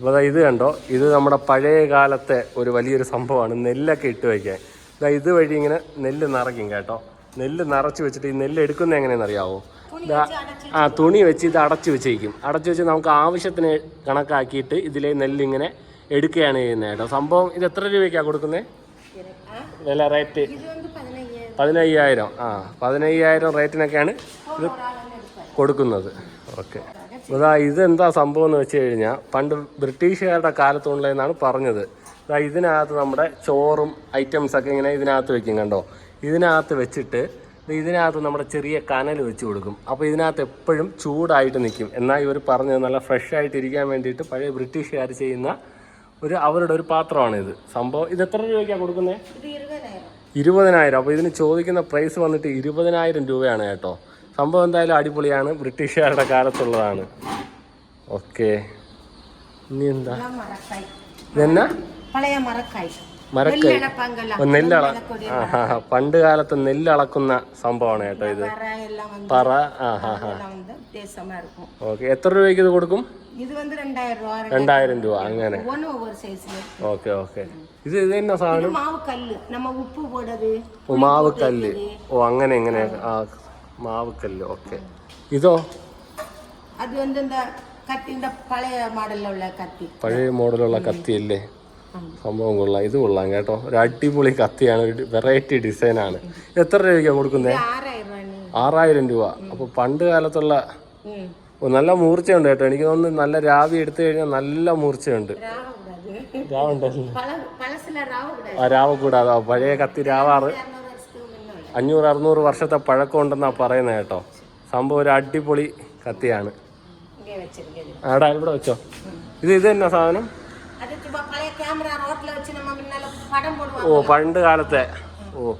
അപ്പോൾ ഇത് കണ്ടോ? ഇത് നമ്മുടെ പഴയ കാലത്തെ ഒരു വലിയൊരു സംഭവമാണ് നെല്ലൊക്കെ ഇട്ട് വയ്ക്കാൻ ഇതാ വഴി ഇങ്ങനെ നെല്ല് നിറയ്ക്കും കേട്ടോ. നെല്ല് നിറച്ച് വെച്ചിട്ട് ഈ നെല്ല് എടുക്കുന്നത് എങ്ങനെയാണെന്നറിയാവോ ആ തുണി വെച്ച് ഇത് അടച്ച് വെച്ചേക്കും. അടച്ച് വെച്ച് നമുക്ക് ആവശ്യത്തിന് കണക്കാക്കിയിട്ട് ഇതിലെ നെല്ലിങ്ങനെ എടുക്കുകയാണ് ചെയ്യുന്നത് കേട്ടോ. സംഭവം ഇത് എത്ര രൂപയ്ക്കാണ് കൊടുക്കുന്നത്? വില റേറ്റ് പതിനയ്യായിരം. ആ പതിനയ്യായിരം റേറ്റിനൊക്കെയാണ് ഇത് കൊടുക്കുന്നത്. ഓക്കെ. ഇതാ ഇതെന്താ സംഭവം എന്ന് വെച്ച് കഴിഞ്ഞാൽ പണ്ട് ബ്രിട്ടീഷുകാരുടെ കാലത്തുള്ളതെന്നാണ് പറഞ്ഞത്. അതാ ഇതിനകത്ത് നമ്മുടെ ചോറും ഐറ്റംസൊക്കെ ഇങ്ങനെ ഇതിനകത്ത് വെക്കും കണ്ടോ? ഇതിനകത്ത് വെച്ചിട്ട് ഇതിനകത്ത് നമ്മുടെ ചെറിയ കനൽ വെച്ച് കൊടുക്കും. അപ്പോൾ ഇതിനകത്ത് എപ്പോഴും ചൂടായിട്ട് നിൽക്കും എന്നാൽ ഇവർ പറഞ്ഞത് നല്ല ഫ്രഷ് ആയിട്ട് ഇരിക്കാൻ വേണ്ടിയിട്ട് പഴയ ബ്രിട്ടീഷുകാർ ചെയ്യുന്ന ഒരു അവരുടെ ഒരു പാത്രമാണിത് സംഭവം ഇത് എത്ര രൂപയ്ക്കാണ് കൊടുക്കുന്നത് ഇരുപതിനായിരം. അപ്പോൾ ഇതിന് ചോദിക്കുന്ന പ്രൈസ് വന്നിട്ട് ഇരുപതിനായിരം രൂപയാണ് കേട്ടോ. സംഭവം എന്തായാലും അടിപൊളിയാണ്. ബ്രിട്ടീഷുകാരുടെ കാലത്തുള്ളതാണ്. ഓക്കെ. ഇനി എന്താ? എന്നാ? മരക്കൈ നെല്ലള ആ പണ്ട് കാലത്ത് നെല്ലളക്കുന്ന സംഭവമാണ് കേട്ടോ ഇത്. പറ ആ ഓക്കെ. എത്ര രൂപയ്ക്ക് ഇത് കൊടുക്കും? രണ്ടായിരം രൂപ അങ്ങനെ. Okay okay. ഇത് ഇത് തന്നെ സാധനം? ഉമാവ് കല്ല്. ഓ അങ്ങനെ എങ്ങനെ ആ മാവുക്കല്ല് ഓക്കെ. ഇതോ? അത് പഴയ മോഡലുള്ള കത്തി. പഴയ മോഡലുള്ള അല്ലേ സംഭവം കൊള്ളാം. ഇത് കൊള്ളാം കേട്ടോ. ഒരു അടിപൊളി കത്തിയാണ്. ഒരു വെറൈറ്റി ഡിസൈനാണ് എത്ര രൂപയ്ക്കാണ് കൊടുക്കുന്നത് ആറായിരം രൂപ. അപ്പോൾ പണ്ട് കാലത്തുള്ള നല്ല മൂർച്ചയുണ്ട് കേട്ടോ. എനിക്ക് തോന്നുന്നു നല്ല രാവി എടുത്തു കഴിഞ്ഞാൽ നല്ല മൂർച്ചയുണ്ട്. രാവുണ്ടല്ലോ. ആ രാവ കൂടാതെ. പഴയ കത്തി രാവാറ് അഞ്ഞൂറ് അറുന്നൂറ് വർഷത്തെ പഴക്കമുണ്ടെന്നാണ് പറയുന്നത് കേട്ടോ. സംഭവം ഒരു അടിപൊളി കത്തിയാണ്. ആടാ ഇവിടെ വെച്ചോ. ഇത് ഇത് തന്നെ സാധനം? ഓ പണ്ട് കാലത്തെ. ഓ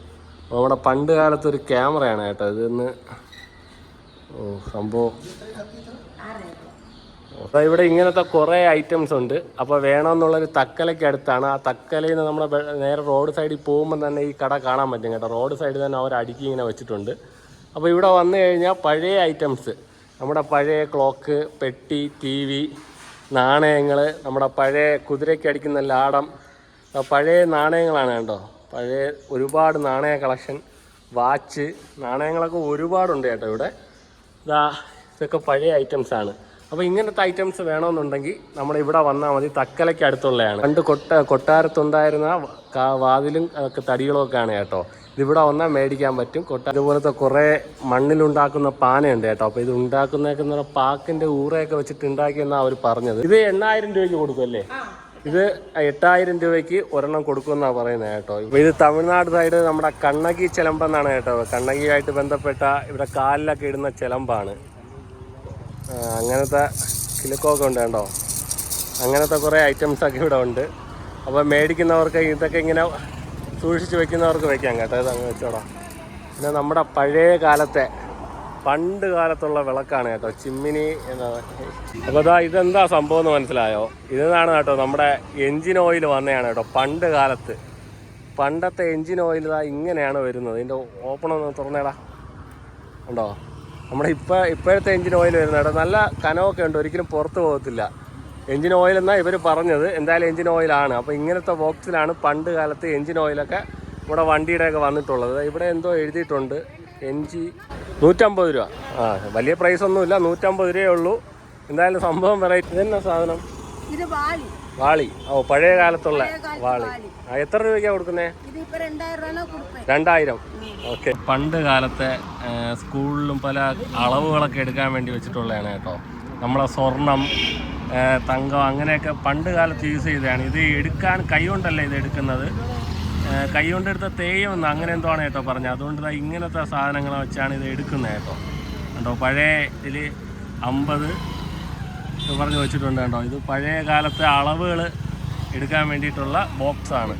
നമ്മുടെ പണ്ട് കാലത്തെ ഒരു ക്യാമറയാണ് കേട്ടോ. ഇത് ഇന്ന് ഓ സംഭവം. അപ്പോൾ ഇവിടെ ഇങ്ങനത്തെ കുറേ ഐറ്റംസ് ഉണ്ട്. അപ്പോൾ വേണമെന്നുള്ളൊരു തക്കലയ്ക്ക് അടുത്താണ്. ആ തക്കലയിൽ നിന്ന് നമ്മുടെ നേരെ റോഡ് സൈഡിൽ പോകുമ്പോൾ തന്നെ ഈ കട കാണാൻ പറ്റും കേട്ടോ. റോഡ് സൈഡിൽ തന്നെ അവർ അടുക്കി ഇങ്ങനെ വെച്ചിട്ടുണ്ട്. അപ്പോൾ ഇവിടെ വന്നു കഴിഞ്ഞാൽ പഴയ ഐറ്റംസ് നമ്മുടെ പഴയ ക്ലോക്ക് പെട്ടി ടി വി നാണയങ്ങൾ നമ്മുടെ പഴയ കുതിരയ്ക്ക് അടിക്കുന്ന ലാടം. പഴയ നാണയങ്ങളാണ് കേട്ടോ. പഴയ ഒരുപാട് നാണയ കളക്ഷൻ വാച്ച് നാണയങ്ങളൊക്കെ ഒരുപാടുണ്ട് കേട്ടോ ഇവിടെ. ഇതാ ഇതൊക്കെ പഴയ ഐറ്റംസ് ആണ്. അപ്പോൾ ഇങ്ങനത്തെ ഐറ്റംസ് വേണമെന്നുണ്ടെങ്കിൽ നമ്മൾ ഇവിടെ വന്നാൽ മതി. തക്കലയ്ക്ക് അടുത്തുള്ളതാണ് പണ്ട് കൊട്ട കൊട്ടാരത്തുണ്ടായിരുന്ന വാതിലും ഒക്കെ തടികളും ഒക്കെ ആണ് കേട്ടോ. ഇതിവിടെ വന്നാൽ മേടിക്കാൻ പറ്റും. കൊട്ട ഇതുപോലത്തെ കുറേ മണ്ണിലുണ്ടാക്കുന്ന പാനയുണ്ട് കേട്ടോ. അപ്പോൾ ഇത് ഉണ്ടാക്കുന്നേക്കുന്ന പാക്കിന്റെ ഊറയൊക്കെ വെച്ചിട്ട് ഉണ്ടാക്കിയെന്നാണ് അവർ പറഞ്ഞത്. ഇത് എണ്ണായിരം രൂപയ്ക്ക് കൊടുക്കുമല്ലേ ഇത് എട്ടായിരം രൂപയ്ക്ക് ഒരെണ്ണം കൊടുക്കുമെന്നാണ് പറയുന്നത് കേട്ടോ. ഇത് തമിഴ്നാട് സൈഡ് നമ്മുടെ കണ്ണകി ചിലമ്പെന്നാണ് കേട്ടോ. കണ്ണകിയായിട്ട് ബന്ധപ്പെട്ട ഇവിടെ കാലിലൊക്കെ ഇടുന്ന ചിലമ്പാണ്. അങ്ങനത്തെ കിലുക്കമൊക്കെ ഉണ്ട് കേട്ടോ അങ്ങനത്തെ കുറേ ഐറ്റംസ് ഒക്കെ ഇവിടെ ഉണ്ട്. അപ്പോൾ മേടിക്കുന്നവർക്ക് ഇതൊക്കെ ഇങ്ങനെ സൂക്ഷിച്ച് വെക്കുന്നവർക്ക് വെക്കാം കേട്ടോ. ഇത് അങ്ങ് വെച്ചോടാം പിന്നെ നമ്മുടെ പഴയ കാലത്തെ പണ്ട് കാലത്തുള്ള വിളക്കാണ് കേട്ടോ. ചിമ്മിനി എന്നാണ് അപ്പോൾ ഇതാ ഇതെന്താ സംഭവം എന്ന് മനസ്സിലായോ? ഇതാണ് കേട്ടോ നമ്മുടെ എൻജിൻ ഓയിൽ വന്നതാണ് കേട്ടോ പണ്ട് കാലത്ത്. പണ്ടത്തെ എൻജിൻ ഓയിൽ ഇതാ ഇങ്ങനെയാണ് വരുന്നത്. ഇതിന്റെ ഓപ്പൺ ഒന്ന് തുറന്നേടാ. ഉണ്ടോ? നമ്മുടെ ഇപ്പോൾ ഇപ്പോഴത്തെ എഞ്ചിൻ ഓയിൽ വരുന്നത് നല്ല കനമൊക്കെ ഉണ്ട് ഒരിക്കലും പുറത്ത് പോകത്തില്ല. എഞ്ചിൻ ഓയിൽ എന്നാണ് ഇവർ പറഞ്ഞത് എന്തായാലും എഞ്ചിൻ ഓയിലാണ് അപ്പോൾ ഇങ്ങനത്തെ ബോക്സിലാണ് പണ്ട് കാലത്ത് എൻജിൻ ഓയിലൊക്കെ ഇവിടെ വണ്ടിയുടെയൊക്കെ വന്നിട്ടുള്ളത്. ഇവിടെ എന്തോ എഴുതിയിട്ടുണ്ട് ജി നൂറ്റമ്പത് രൂപ. ആ വലിയ പ്രൈസ് ഒന്നുമില്ല നൂറ്റമ്പത് രൂപയേ ഉള്ളൂ. എന്തായാലും സംഭവം വെറൈറ്റി തന്നെ സാധനം? വാളി. വാളി. ഓ പഴയ കാലത്തുള്ള വാളി. എത്ര രൂപയ്ക്കാണ് കൊടുക്കുന്നേ? രണ്ടായിരം ഓക്കെ. പണ്ട് കാലത്തെ സ്കൂളിലും പല അളവുകളൊക്കെ എടുക്കാൻ വേണ്ടി വെച്ചിട്ടുള്ളതാണ് കേട്ടോ. നമ്മളെ സ്വർണം തങ്കം അങ്ങനെയൊക്കെ പണ്ട് കാലത്ത് യൂസ് ചെയ്തതാണ്. ഇത് എടുക്കാൻ കൈകൊണ്ടല്ല ഇത് എടുക്കുന്നത്? കൈകൊണ്ടെടുത്ത തേയം എന്ന് അങ്ങനെ എന്തോ ആണ് കേട്ടോ പറഞ്ഞത് അതുകൊണ്ട് ഇങ്ങനത്തെ സാധനങ്ങളെ വെച്ചാണ് ഇത് എടുക്കുന്നത് കേട്ടോ. കണ്ടോ പഴയ ഇതിൽ അമ്പത് പറഞ്ഞ് വെച്ചിട്ടുണ്ട് കേട്ടോ. ഇത് പഴയ കാലത്തെ അളവുകൾ എടുക്കാൻ വേണ്ടിയിട്ടുള്ള ബോക്സാണ്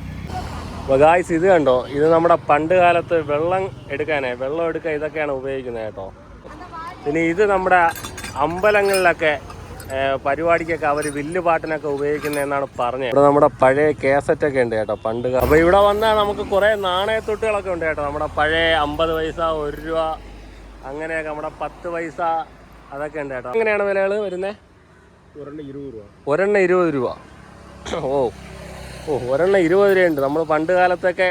അപ്പോൾ ഗായ്സ് ഇത് കണ്ടോ? ഇത് നമ്മുടെ പണ്ട് കാലത്ത് വെള്ളം എടുക്കാനേ വെള്ളം എടുക്കാൻ ഇതൊക്കെയാണ് ഉപയോഗിക്കുന്നത് കേട്ടോ. പിന്നെ ഇത് നമ്മുടെ അമ്പലങ്ങളിലൊക്കെ പരിപാടിക്കൊക്കെ അവർ വില്ല് പാട്ടിനൊക്കെ ഉപയോഗിക്കുന്നതെന്നാണ് പറഞ്ഞത്. ഇവിടെ നമ്മുടെ പഴയ കേസറ്റ് ഒക്കെ ഉണ്ട് കേട്ടോ പണ്ട് അപ്പോൾ ഇവിടെ വന്നാൽ നമുക്ക് കുറേ നാണയത്തൊട്ടുകളൊക്കെ ഉണ്ട് കേട്ടോ. നമ്മുടെ പഴയ അമ്പത് പൈസ ഒരു രൂപ അങ്ങനെയൊക്കെ നമ്മുടെ പത്ത് പൈസ അതൊക്കെ ഉണ്ട് കേട്ടോ. അങ്ങനെയാണ് വിലകൾ വരുന്നത് ഒരെണ്ണം ഇരുപത് രൂപ. ഓ ഓ ഒരെണ്ണം ഇരുപത് രൂപയുണ്ട്. നമ്മൾ പണ്ട് കാലത്തൊക്കെ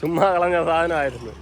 ചുമ്മാ കളഞ്ഞ സാധനമായിരുന്നു.